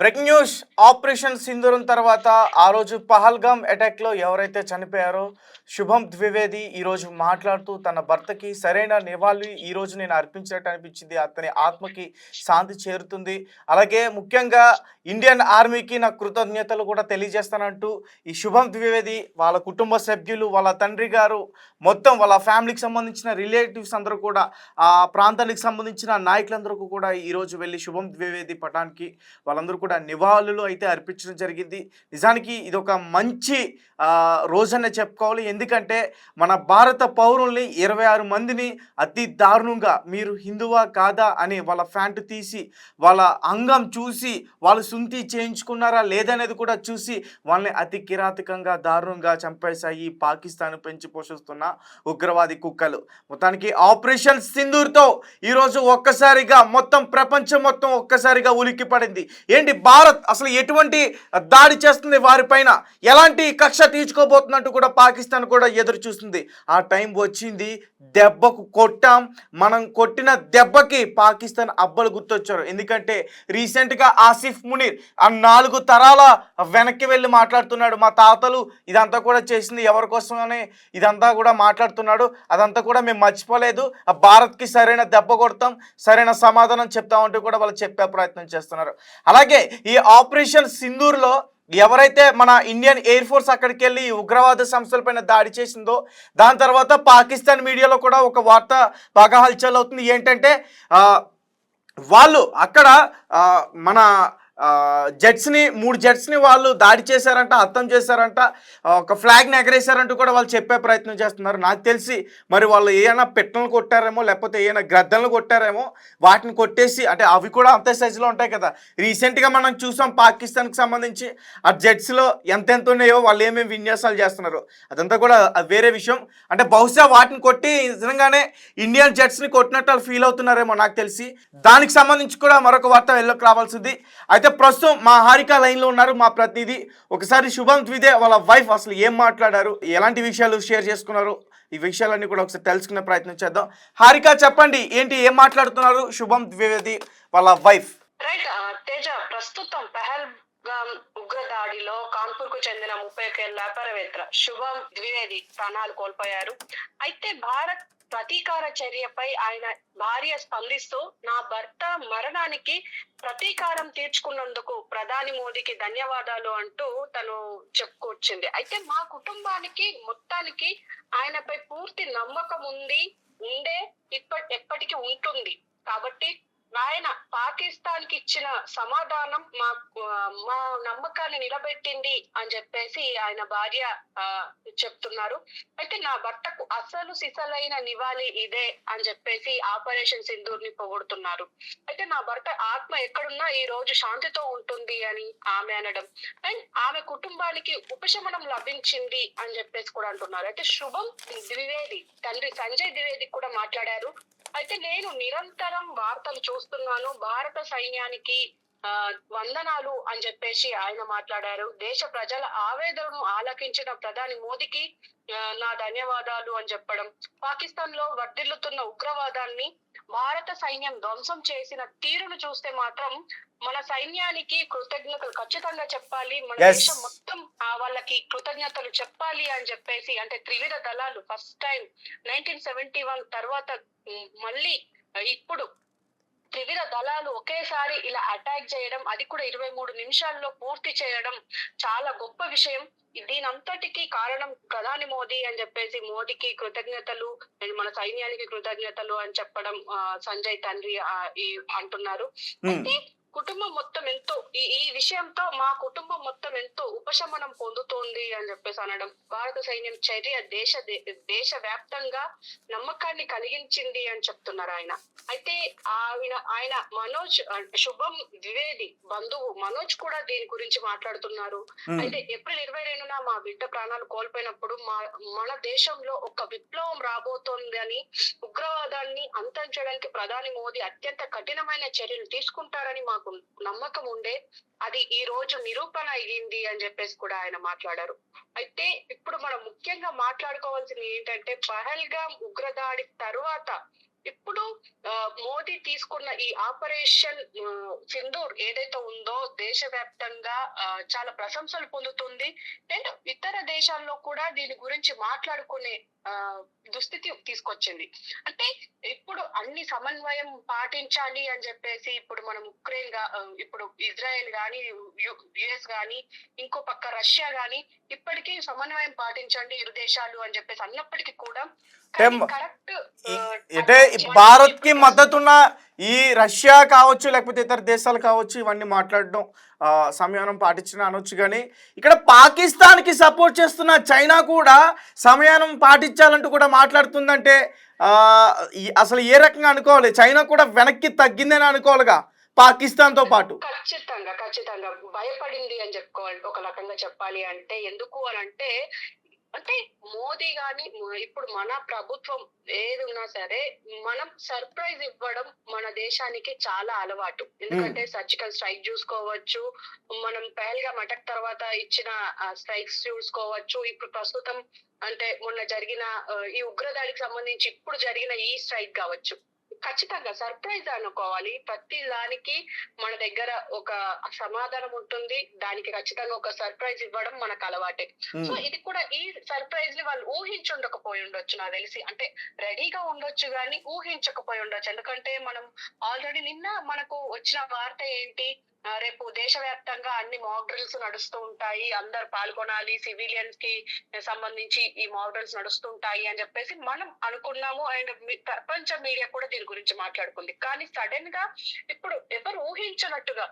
Break news operation సింధూరం తర్వాత ఆ రోజు పహల్గామ్ అటాక్లో ఎవరైతే చనిపోయారో శుభం ద్వివేది ఈరోజు మాట్లాడుతూ తన భర్తకి సరైన నివాళి ఈరోజు నేను అర్పించినట్టు అనిపించింది. అతని ఆత్మకి శాంతి చేరుతుంది. అలాగే ముఖ్యంగా ఇండియన్ ఆర్మీకి నా కృతజ్ఞతలు కూడా తెలియజేస్తానంటూ ఈ శుభం ద్వివేది వాళ్ళ కుటుంబ సభ్యులు వాళ్ళ తండ్రి గారు మొత్తం వాళ్ళ ఫ్యామిలీకి సంబంధించిన రిలేటివ్స్ అందరూ కూడా ఆ ప్రాంతానికి సంబంధించిన నాయకులందరూ కూడా ఈరోజు వెళ్ళి శుభం ద్వివేది పటానికి వాళ్ళందరూ కూడా నివాళులు అయితే అర్పించడం జరిగింది. నిజానికి ఇది ఒక మంచి రోజనే చెప్పుకోవాలి. ఎందుకంటే మన భారత పౌరుల్ని ఇరవై ఆరు మందిని అతి దారుణంగా మీరు హిందువా కాదా అని వాళ్ళ ఫ్యాంట్ తీసి వాళ్ళ అంగం చూసి వాళ్ళు సుంతి చేయించుకున్నారా లేదనేది కూడా చూసి వాళ్ళని అతి కిరాతకంగా దారుణంగా చంపేశాయి పాకిస్తాన్ పెంచి పోషిస్తున్న ఉగ్రవాది కుక్కలు. మొత్తానికి ఆపరేషన్ సింధూర్తో ఈరోజు ఒక్కసారిగా మొత్తం ప్రపంచం మొత్తం ఒక్కసారిగా ఉలిక్కి పడింది. ఏంటి భారత్ అసలు ఎటువంటి దాడి చేస్తుంది వారిపైన? ఎలాంటి కక్ష తీర్చుకోబోతున్నట్టు కూడా పాకిస్తాన్ కూడా ఎదురు చూస్తుంది ఆ టైం వచ్చింది దెబ్బకు కొట్టాం. మనం కొట్టిన దెబ్బకి పాకిస్తాన్ అబ్బలు గుర్తొచ్చారు. ఎందుకంటే రీసెంట్గా ఆసిఫ్ మునీర్ ఆ నాలుగు తరాల వెనక్కి వెళ్ళి మాట్లాడుతున్నాడు. మా తాతలు ఇదంతా కూడా చేసింది ఎవరి కోసమని ఇదంతా కూడా మాట్లాడుతున్నాడు. అదంతా కూడా మేము మర్చిపోలేదు. ఆ భారత్కి సరైన దెబ్బ కొడతాం. సరైన సమాధానం చెప్తామంటూ కూడా వాళ్ళు చెప్పే ప్రయత్నం చేస్తున్నారు. అలాగే ఈ ఆపరేషన్ సింధూర్లో ఎవరైతే మన ఇండియన్ ఎయిర్ ఫోర్స్ అక్కడికి వెళ్ళి ఈ ఉగ్రవాద సంస్థలపైన దాడి చేసిందో దాని తర్వాత పాకిస్తాన్ మీడియాలో కూడా ఒక వార్త బాగా హల్చల్ అవుతుంది. ఏంటంటే వాళ్ళు అక్కడ మన జెట్స్ని మూడు జెట్స్ని వాళ్ళు దాడి చేశారంట అర్థం చేశారంట ఒక ఫ్లాగ్ని ఎగరేశారంటూ కూడా వాళ్ళు చెప్పే ప్రయత్నం చేస్తున్నారు. నాకు తెలిసి మరి వాళ్ళు ఏమైనా పెట్టలను కొట్టారేమో లేకపోతే ఏమైనా గ్రద్దలను కొట్టారేమో వాటిని కొట్టేసి అంటే అవి కూడా అంతే సైజులో ఉంటాయి కదా. రీసెంట్గా మనం చూసాం పాకిస్తాన్కి సంబంధించి ఆ జెట్స్లో ఎంతెంత ఉన్నాయో వాళ్ళు ఏమేమి విన్యాసాలు చేస్తున్నారు. అదంతా కూడా వేరే విషయం. అంటే బహుశా వాటిని కొట్టి నిజంగానే ఇండియన్ జెట్స్ని కొట్టినట్టు వాళ్ళు ఫీల్ అవుతున్నారేమో నాకు తెలిసి. దానికి సంబంధించి కూడా మరొక వార్త వెళ్ళకు రావాల్సింది. అయితే అయితే ప్రస్తుతం మా హారిక లైన్లో ఉన్నారు మా ప్రతినిధి. ఒకసారి శుభం ద్విదే వాళ్ళ వైఫ్ అసలు ఏం మాట్లాడారు ఎలాంటి విషయాలు షేర్ చేసుకున్నారు? ఈ విషయాలన్నీ కూడా ఒకసారి తెలుసుకునే ప్రయత్నం చేద్దాం. హారిక చెప్పండి ఏంటి ఏం మాట్లాడుతున్నారు? శుభం ద్వివేది వాళ్ళ వైఫ్. రైట్ తేజ ప్రస్తుతం పహల్గామ్ ఉగ్ర దాడిలో కాన్పూర్కు చెందిన ముప్పై ఒకేళ్ళ వ్యాపారవేత్త శుభం ద్వివేది ప్రాణాలు కోల్పోయారు. అయితే భారత్ ప్రతీకార చర్యపై ఆయన భార్య స్పందిస్తూ నా భర్త మరణానికి ప్రతీకారం తీర్చుకున్నందుకు ప్రధాని మోదీకి ధన్యవాదాలు అంటూ తను చెప్పుకొచ్చింది. అయితే మా కుటుంబానికి మొత్తానికి ఆయనపై పూర్తి నమ్మకం ఉంది ఉండే ఇప్పటి ఎప్పటికీ ఉంటుంది. కాబట్టి ఆయన పాకిస్తాన్కి ఇచ్చిన సమాధానం మా మా నమ్మకాన్ని నిలబెట్టింది అని చెప్పేసి ఆయన భార్య చెప్తున్నారు. అయితే నా భర్తకు అసలు సిసలైన నివాళి ఇదే అని చెప్పేసి ఆపరేషన్ సింధూర్ని పొగుడుతున్నారు. అయితే నా భర్త ఆత్మ ఎక్కడున్నా ఈ రోజు శాంతితో ఉంటుంది అని ఆమె అనడం. అండ్ ఆమె కుటుంబానికి ఉపశమనం లభించింది అని చెప్పేసి కూడా అంటున్నారు. అయితే శుభం ద్వివేది తండ్రి సంజయ్ ద్వివేది కూడా మాట్లాడారు. అయితే నేను నిరంతరం వార్తలు చూస్తున్నాను. భారత సైన్యానికి వందనాలు అని చెప్పేసి ఆయన మాట్లాడారు. దేశ ప్రజల ఆవేదనను ఆలకించిన ప్రధాని మోదీకి నా ధన్యవాదాలు అని చెప్పడం. పాకిస్తాన్లో వర్ధిల్లుతున్న ఉగ్రవాదాన్ని భారత సైన్యం ధ్వంసం చేసిన తీరును చూస్తే మాత్రం మన సైన్యానికి కృతజ్ఞతలు ఖచ్చితంగా చెప్పాలి మన. దేశం మొత్తం ఆ, వాళ్ళకి కృతజ్ఞతలు చెప్పాలి అని చెప్పేసి అంటే త్రివిధ దళాలు first time nineteen seventy one తర్వాత మళ్ళీ ఇప్పుడు త్రివిధ దళాలు ఒకేసారి ఇలా అటాక్ చేయడం అది కూడా ఇరవై మూడు నిమిషాల్లో పూర్తి చేయడం చాలా గొప్ప విషయం దీని అంతటికి కారణం ప్రధాని మోదీ అని చెప్పేసి మోదీకి కృతజ్ఞతలు మన సైన్యానికి కృతజ్ఞతలు అని చెప్పడం సంజయ్ తండ్రి అంటున్నారు. అయితే కుటుంబం మొత్తం ఎంతో ఈ ఈ విషయంతో మా కుటుంబం మొత్తం ఎంతో ఉపశమనం పొందుతోంది అని చెప్పేసి అనడం. భారత సైన్యం చర్య దేశ దేశ వ్యాప్తంగా నమ్మకాన్ని కలిగించింది అని చెప్తున్నారు ఆయన. అయితే ఆయన ఆయన మనోజ్ శుభం ద్వివేది బంధువు మనోజ్ కూడా దీని గురించి మాట్లాడుతున్నారు. అయితే ఏప్రిల్ ఇరవై రెండున మా బిడ్డ ప్రాణాలు కోల్పోయినప్పుడు మా మన దేశంలో ఒక విప్లవం రాబోతోంది అని ఉగ్రవాదాన్ని అంతం చేయడానికి ప్రధాని మోదీ అత్యంత కఠినమైన చర్యలు తీసుకుంటారని మాకు నమ్మకం ఉండే అది ఈ రోజు నిరూపణ అయ్యింది అని చెప్పేసి కూడా ఆయన మాట్లాడారు. అయితే ఇప్పుడు మనం ముఖ్యంగా మాట్లాడుకోవాల్సింది ఏంటంటే పహల్గామ్ ఉగ్రదాడి తర్వాత ఇప్పుడు మోదీ తీసుకున్న ఈ ఆపరేషన్ సింధూర్ ఏదైతే ఉందో దేశవ్యాప్తంగా చాలా ప్రశంసలు పొందుతుంది. అండ్ ఇతర దేశాల్లో కూడా దీని గురించి మాట్లాడుకునే దుస్థితి తీసుకొచ్చింది. అంటే ఇప్పుడు అన్ని సమన్వయం పాటించాలి అని చెప్పేసి ఇప్పుడు మనం ఉక్రెయిన్గా ఇప్పుడు ఇజ్రాయెల్ గాని యుఎస్ గాని ఇంకో పక్క రష్యా గాని ఇప్పటికీ సమన్వయం పాటించండి ఇరు దేశాలు అని చెప్పేసి అన్నప్పటికీ కూడా కరెక్ట్ అంటే భారత్కి మద్దతున్న ఈ రష్యా కావచ్చు లేకపోతే ఇతర దేశాలు కావచ్చు ఇవన్నీ మాట్లాడడం సమయానం పాటించిన అనొచ్చు కానీ ఇక్కడ పాకిస్తాన్కి సపోర్ట్ చేస్తున్న చైనా కూడా సమయానం పాటించాలంటూ కూడా మాట్లాడుతుందంటే అసలు ఏ రకంగా అనుకోవాలి? చైనా కూడా వెనక్కి తగ్గిందని అనుకోవాలిగా పాకిస్తాన్తో పాటు. ఖచ్చితంగా ఖచ్చితంగా. భయపడింది అని చెప్పుకోవాలి ఒక రకంగా చెప్పాలి అంటే ఎందుకు అని అంటే అంటే మోదీ గాని ఇప్పుడు మన ప్రభుత్వం ఏది ఉన్నా సరే మనం సర్ప్రైజ్ ఇవ్వడం మన దేశానికి చాలా అలవాటు. ఎందుకంటే సర్జికల్ స్ట్రైక్ చూసుకోవచ్చు మనం పహల్గా మటక్ తర్వాత ఇచ్చిన స్ట్రైక్స్ చూసుకోవచ్చు. ఇప్పుడు ప్రస్తుతం అంటే మొన్న జరిగిన ఈ ఉగ్రదాడికి సంబంధించి ఇప్పుడు జరిగిన ఈ స్ట్రైక్ కావచ్చు. ఖచ్చితంగా సర్ప్రైజ్ అనుకోవాలి. ప్రతి దానికి మన దగ్గర ఒక సమాధానం ఉంటుంది. దానికి ఖచ్చితంగా ఒక సర్ప్రైజ్ ఇవ్వడం మనకు అలవాటే. సో ఇది కూడా ఈ సర్ప్రైజ్ని వాళ్ళు ఊహించుండకపోయి ఉండొచ్చు నాకు తెలిసి. అంటే రెడీగా ఉండొచ్చు కానీ ఊహించకపోయి ఉండొచ్చు. ఎందుకంటే మనం ఆల్రెడీ నిన్న మనకు వచ్చిన వార్త ఏంటి? రేపు దేశవ్యాప్తంగా అన్ని మాక్ డ్రిల్స్ నడుస్తూ ఉంటాయి. అందరు పాల్గొనాలి. సివిలియన్స్కి సంబంధించి ఈ మాక్ డ్రిల్స్ నడుస్తుంటాయి అని చెప్పేసి మనం అనుకున్నాము. అండ్ ప్రపంచ మీడియా కూడా దీని గురించి మాట్లాడుకుంది. కానీ సడన్గా ఇప్పుడు ఎవరు ఊహించినట్టుగా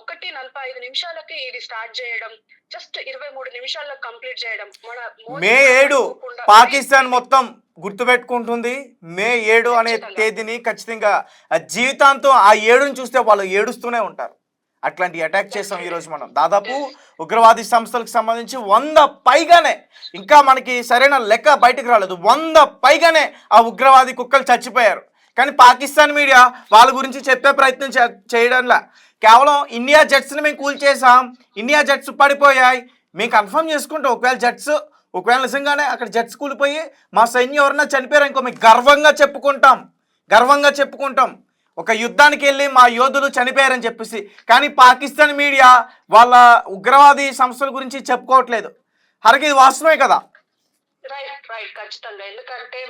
ఒకటి నలభై ఐదు నిమిషాలకి ఇది స్టార్ట్ చేయడం జస్ట్ ఇరవై మూడు నిమిషాల్లో కంప్లీట్ చేయడం మన మే ఏడు పాకిస్తాన్ మొత్తం గుర్తుపెట్టుకుంటుంది. మే ఏడు అనే. తేదీని ఖచ్చితంగా జీవితాంతం ఆ ఏడుని చూస్తే వాళ్ళు ఏడుస్తూనే ఉంటారు. అట్లాంటి అటాక్ చేసాం ఈరోజు మనం. దాదాపు ఉగ్రవాది సంస్థలకు సంబంధించి వంద పైగానే ఇంకా మనకి సరైన లెక్క బయటకు రాలేదు. వంద పైగానే ఆ ఉగ్రవాది కుక్కలు చచ్చిపోయారు. కానీ పాకిస్తాన్ మీడియా వాళ్ళ గురించి చెప్పే ప్రయత్నం చే- చేయడంలా. కేవలం ఇండియా జెట్స్ని మేము కూల్ చేసాం ఇండియా జెట్స్ పడిపోయాయి. మేము కన్ఫర్మ్ చేసుకుంటాం. ఒకవేళ జెట్స్ ఒకవేళ నిజంగానే అక్కడ జెట్స్ కూలిపోయి మా సైన్యం ఎవరన్నా చనిపోయారు ఇంకో మేము గర్వంగా చెప్పుకుంటాం. గర్వంగా చెప్పుకుంటాం. ఒక యుద్ధానికి వెళ్ళి మా యోధులు చనిపోయారని చెప్పేసి. కానీ పాకిస్తాన్ మీడియా వాళ్ళ ఉగ్రవాది సంస్థల గురించి చెప్పుకోవట్లేదు. హరకి ఇది వాస్తవమే కదా? రైట్ రైట్ ఖచ్చితంగా. ఎందుకంటే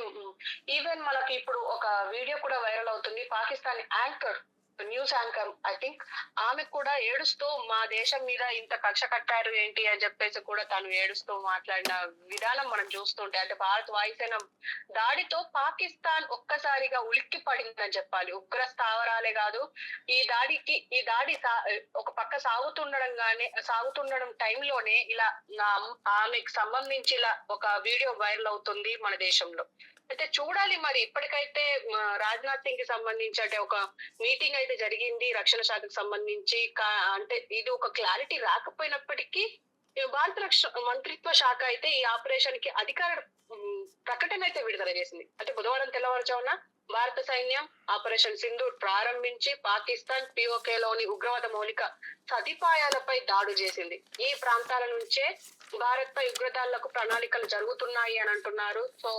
ఈవెన్ మనకి ఇప్పుడు ఒక వీడియో కూడా వైరల్ అవుతుంది. Pakistan anchor news anchor I think ఆమె కూడా ఏడుస్తూ మా దేశం మీద ఇంత కక్ష కట్టారు ఏంటి అని చెప్పేసి కూడా తను ఏడుస్తూ మాట్లాడిన విధానం మనం చూస్తుంటే అంటే భారత్ వాయుసేన దాడితో పాకిస్తాన్ ఒక్కసారిగా ఉలిక్కి పడిందని చెప్పాలి. ఉగ్ర స్థావరాలే కాదు ఈ దాడికి ఈ దాడి సా- ఒక పక్క సాగుతుండడం గానే సాగుతుండడం టైంలోనే ఇలా ఆమెకు సంబంధించి ఇలా ఒక వీడియో వైరల్ అవుతుంది మన దేశంలో. అయితే చూడాలి మరి. ఇప్పటికైతే రాజ్నాథ్ సింగ్కి సంబంధించి అంటే ఒక మీటింగ్ అయితే జరిగింది రక్షణ శాఖకు సంబంధించి. అంటే ఇది ఒక క్లారిటీ రాకపోయినప్పటికీ భారత రక్ష మంత్రిత్వ శాఖ అయితే ఈ ఆపరేషన్కి అధికార ప్రకటన అయితే విడుదల చేసింది. అంటే బుధవారం తెల్లవారుజామున భారత సైన్యం ఆపరేషన్ సింధూర్ ప్రారంభించి పాకిస్తాన్ పిఓకే లోని ఉగ్రవాద మౌలిక సదుపాయాలపై దాడు చేసింది. ఈ ప్రాంతాల నుంచే భారత్ పై ఉగ్రదాళ్ళకు ప్రణాళికలు జరుగుతున్నాయి అని అంటున్నారు. సో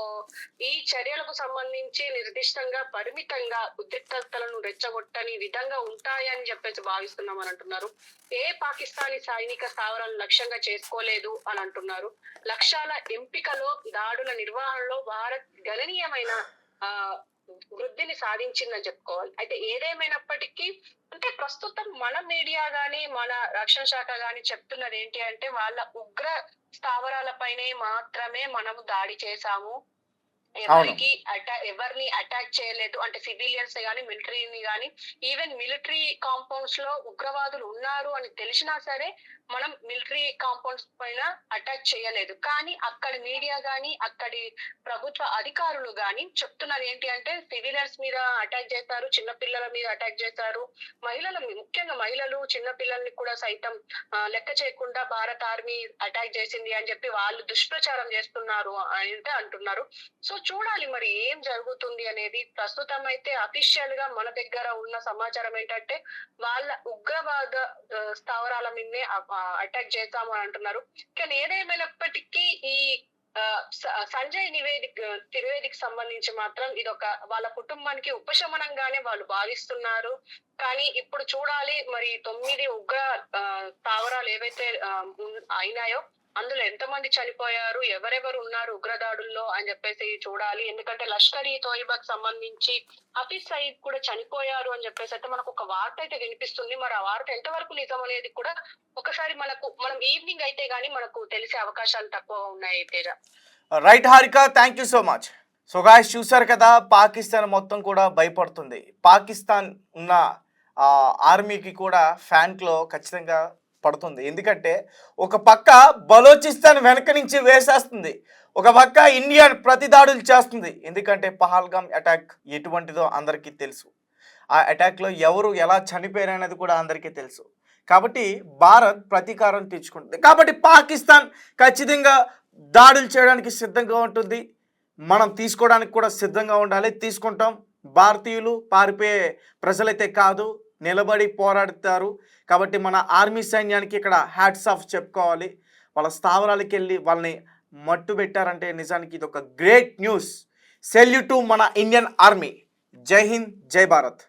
ఈ చర్యలకు సంబంధించి నిర్దిష్టంగా పరిమితంగా ఉద్రిక్తతలను రెచ్చగొట్టని విధంగా ఉంటాయని చెప్పేసి భావిస్తున్నాం అని అంటున్నారు. ఏ పాకిస్తానీ సైనిక స్థావరాలను లక్ష్యంగా చేసుకోలేదు అని అంటున్నారు. లక్ష్యాల ఎంపికలో దాడుల నిర్వహణలో భారత్ గణనీయమైన ఆ వృద్ధిని సాధించిందని చెప్పుకోవాలి. అయితే ఏదేమైనప్పటికీ అంటే ప్రస్తుతం మన మీడియా గాని మన రక్షణ శాఖ గాని చెప్తున్నది ఏంటి అంటే వాళ్ళ ఉగ్ర స్థావరాలపైనే మాత్రమే మనము దాడి చేశాము. ఎవరికి అటా ఎవరిని అటాక్ చేయలేదు. అంటే సివిలియన్స్ గాని మిలిటరీని గాని ఈవెన్ మిలిటరీ కాంపౌండ్స్లో ఉగ్రవాదులు ఉన్నారు అని తెలిసినా సరే మనం మిలిటరీ కాంపౌండ్స్ పైన అటాక్ చేయలేదు. కానీ అక్కడి మీడియా గాని అక్కడి ప్రభుత్వ అధికారులు గాని చెప్తున్నారు ఏంటి అంటే సివిలియన్స్ మీద అటాక్ చేశారు చిన్న పిల్లల మీద అటాక్ చేశారు మహిళల ముఖ్యంగా మహిళలు చిన్న పిల్లల్ని కూడా సైతం లెక్క చేయకుండా భారత ఆర్మీ అటాక్ చేసింది అని చెప్పి వాళ్ళు దుష్ప్రచారం చేస్తున్నారు అంటే అంటున్నారు. సో చూడాలి మరి ఏం జరుగుతుంది అనేది. ప్రస్తుతం అయితే అఫీషియల్గా మన దగ్గర ఉన్న సమాచారం ఏంటంటే వాళ్ళ ఉగ్రవాద స్థావరాల మీదే అటాక్ చేద్దాము అని అంటున్నారు. కానీ ఏదేమైనప్పటికీ ఈ సంజయ్ నివేదిక్ త్రివేదికి సంబంధించి మాత్రం ఇది ఒక వాళ్ళ కుటుంబానికి ఉపశమనంగానే వాళ్ళు భావిస్తున్నారు. కానీ ఇప్పుడు చూడాలి మరి తొమ్మిది ఉగ్ర స్థావరాలు ఏవైతే అయినాయో అందులో ఎంతమంది చనిపోయారు ఎవరెవరు ఉన్నారు ఉగ్రదాడుల్లో అని చెప్పేసి చూడాలి. ఎందుకంటే లష్కర్ ఈ తోయిబాకి సంబంధించి హఫీజ్ సయీద్ కూడా చనిపోయారు అని చెప్పేసి అయితే మనకు ఒక వార్త అయితే వినిపిస్తుంది. మరి ఆ వార్త ఎంతవరకు నిజం అనేది కూడా ఒకసారి మనకు మనం ఈవినింగ్ అయితే గానీ మనకు తెలిసే అవకాశాలు తక్కువ ఉన్నాయి Teja. Right Harika thank you so much so guys చూసారు కదా పాకిస్తాన్ మొత్తం కూడా భయపడుతుంది. పాకిస్తాన్ ఉన్న ఆర్మీకి కూడా ఫ్యాన్క్లో ఖచ్చితంగా పడుతుంది. ఎందుకంటే ఒక పక్క బలోచిస్తాన్ వెనక నుంచి వేసేస్తుంది. ఒక పక్క ఇండియా ప్రతిదాడులు చేస్తుంది. ఎందుకంటే పహల్గామ్ అటాక్ ఎటువంటిదో అందరికీ తెలుసు. ఆ అటాక్లో ఎవరు ఎలా చనిపోయారు అనేది కూడా అందరికీ తెలుసు. కాబట్టి భారత్ ప్రతీకారం తీర్చుకుంటుంది కాబట్టి పాకిస్తాన్ ఖచ్చితంగా దాడులు చేయడానికి సిద్ధంగా ఉంటుంది. మనం తీసుకోవడానికి కూడా సిద్ధంగా ఉండాలి. తీసుకుంటాం. భారతీయులు పారిపోయే ప్రజలైతే కాదు. నిలబడి పోరాడుతారు. కాబట్టి మన ఆర్మీ సైన్యానికి ఇక్కడ హ్యాట్స్ ఆఫ్ చెప్పుకోవాలి. వాళ్ళ స్థావరాలకు వెళ్ళి వాళ్ళని మట్టు పెట్టారంటే నిజానికి ఇది ఒక గ్రేట్ న్యూస్ సెల్యూ టు మన ఇండియన్ ఆర్మీ జై హింద్ జై భారత్.